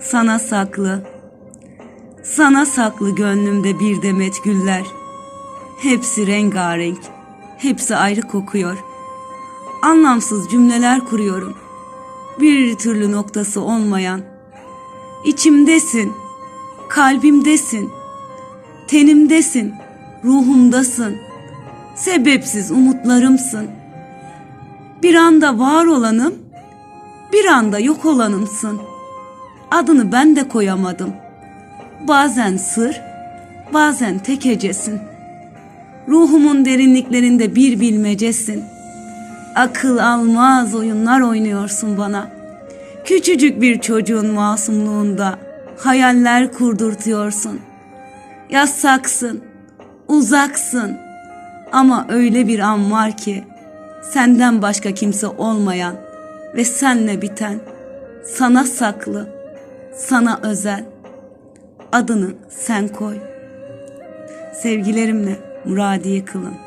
sana saklı. Sana saklı gönlümde bir demet güller. Hepsi rengarenk, hepsi ayrı kokuyor. Anlamsız cümleler kuruyorum. Bir türlü noktası olmayan. İçimdesin, kalbimdesin, tenimdesin, ruhumdasın. Sebepsiz umutlarımsın. Bir anda var olanım, bir anda yok olanımsın. Adını ben de koyamadım. Bazen sır, bazen tek hecesin. Ruhumun derinliklerinde bir bilmecesin. Akıl almaz oyunlar oynuyorsun bana. Küçücük bir çocuğun masumluğunda hayaller kurdurtuyorsun. Yasaksın, uzaksın ama öyle bir an var ki senden başka kimse olmayan ve senle biten, sana saklı, sana özel. Adını sen koy. Sevgilerimle Muradiye Kılın.